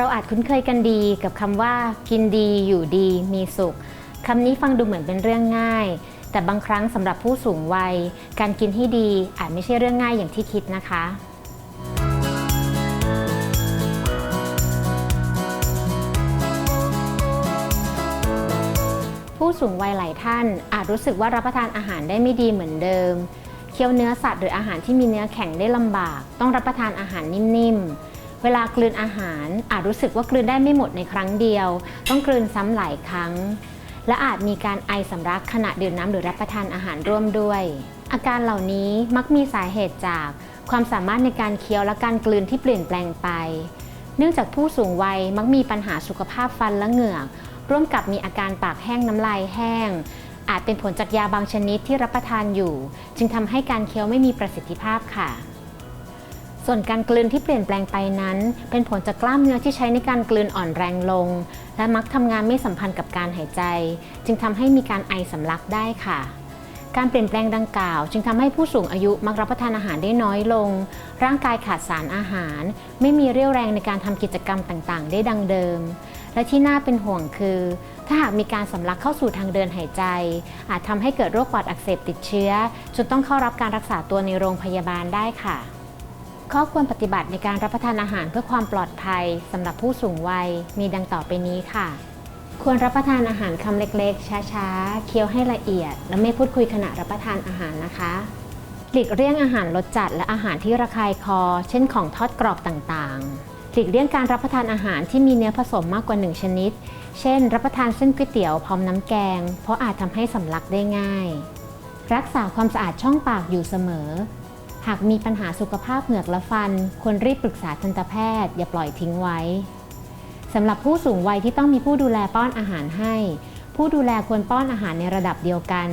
เราอาจคุ้นเคยกันดีกับคำว่ากินดีอยู่ดีมีสุขคำนี้ฟังดูเหมือนเป็นเรื่องง่าย แต่บางครั้งสำหรับผู้สูงวัย การกินให้ดีอาจไม่ใช่เรื่องง่ายอย่างที่คิดนะคะผู้สูงวัยหลายท่านอาจรู้สึกว่ารับประทานอาหารได้ไม่ดีเหมือนเดิม เคี้ยวเนื้อสัตว์หรืออาหารที่มีเนื้อแข็งได้ลำบาก ต้องรับประทานอาหารนิ่ม เวลากลืนอาหาร อาจรู้สึกว่ากลืนได้ไม่หมดในครั้งเดียว ต้องกลืนซ้ำหลายครั้ง และอาจมีการไอสำลักขณะดื่มน้ำหรือรับประทานอาหารร่วมด้วย อาการเหล่านี้มักมีสาเหตุจากความสามารถในการเคี้ยวและการกลืนที่เปลี่ยนแปลงไป เนื่องจากผู้สูงวัยมักมีปัญหาสุขภาพฟันและเหงือก ร่วมกับมีอาการปากแห้งน้ำลายแห้ง อาจเป็นผลจากยาบางชนิดที่รับประทานอยู่ จึงทำให้การเคี้ยวไม่มีประสิทธิภาพค่ะ ส่วนการกลืนที่เปลี่ยนแปลงไปนั้น เป็นผลจากกล้ามเนื้อที่ใช้ในการกลืนอ่อนแรงลง และมักทำงานไม่สัมพันธ์กับการหายใจ จึงทำให้มีการไอสำลักได้ค่ะ การเปลี่ยนแปลงดังกล่าว จึงทำให้ผู้สูงอายุมักรับประทานอาหารได้น้อยลง ร่างกายขาดสารอาหาร ไม่มีเรี่ยวแรงในการทำกิจกรรมต่างๆ ได้ดังเดิม และที่น่าเป็นห่วงคือ ถ้าหากมีการสำลักเข้าสู่ทางเดินหายใจ อาจทำให้เกิดโรคปอดอักเสบติดเชื้อจนต้องเข้ารับการรักษาตัวในโรงพยาบาลได้ค่ะ ข้อควรปฏิบัติในการรับประทานอาหารเพื่อความปลอดภัยสำหรับผู้สูงวัยมีดังต่อไปนี้ค่ะ ควรรับประทานอาหารคำเล็กๆ ช้าๆ เคี้ยวให้ละเอียด และไม่พูดคุยขณะรับประทานอาหารนะคะหลีกเลี่ยงอาหารรสจัดและอาหารที่ระคายคอ เช่นของทอดกรอบต่างๆหลีกเลี่ยงการรับประทานอาหารที่มีเนื้อผสมมากกว่า 1 ชนิด เช่น รับประทานเส้นก๋วยเตี๋ยวพร้อมน้ำแกง เพราะอาจทำให้สำลักได้ง่าย รักษาความสะอาดช่องปากอยู่เสมอากมีปัญหาสุขภาพเหงือกและฟัน ควรรีบปรึกษาทันตแพทย์ อย่าปล่อยทิ้งไว้สำหรับผู้สูงวัยที่ต้องมีผู้ดูแลป้อนอาหารให้ ผู้ดูแลควรป้อนอาหารในระดับเดียวกัน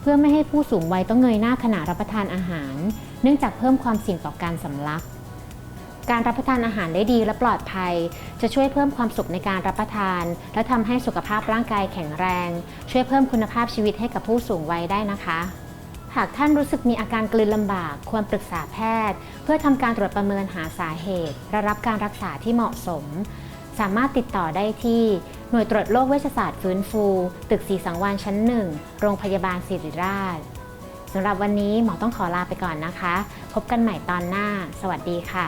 เพื่อไม่ให้ผู้สูงวัยต้องเงยหน้าขณะรับประทานอาหาร เนื่องจากเพิ่มความเสี่ยงต่อการสำลัก การรับประทานอาหารได้ดีและปลอดภัย จะช่วยเพิ่มความสุขในการรับประทาน และทำให้สุขภาพร่างกายแข็งแรง ช่วยเพิ่มคุณภาพชีวิตให้กับผู้สูงวัยได้นะคะ หากท่านรู้สึกมีอาการกลืนลำบาก ควรปรึกษาแพทย์ เพื่อทำการตรวจประเมินหาสาเหตุ และรับการรักษาที่เหมาะสม สามารถติดต่อได้ที่ หน่วยตรวจโรคเวชศาสตร์ฟื้นฟู ตึกสีสังวานชั้นหนึ่งโรงพยาบาลศิริราชสำหรับวันนี้หมอต้องขอลาไปก่อนนะคะ พบกันใหม่ตอนหน้า สวัสดีค่ะ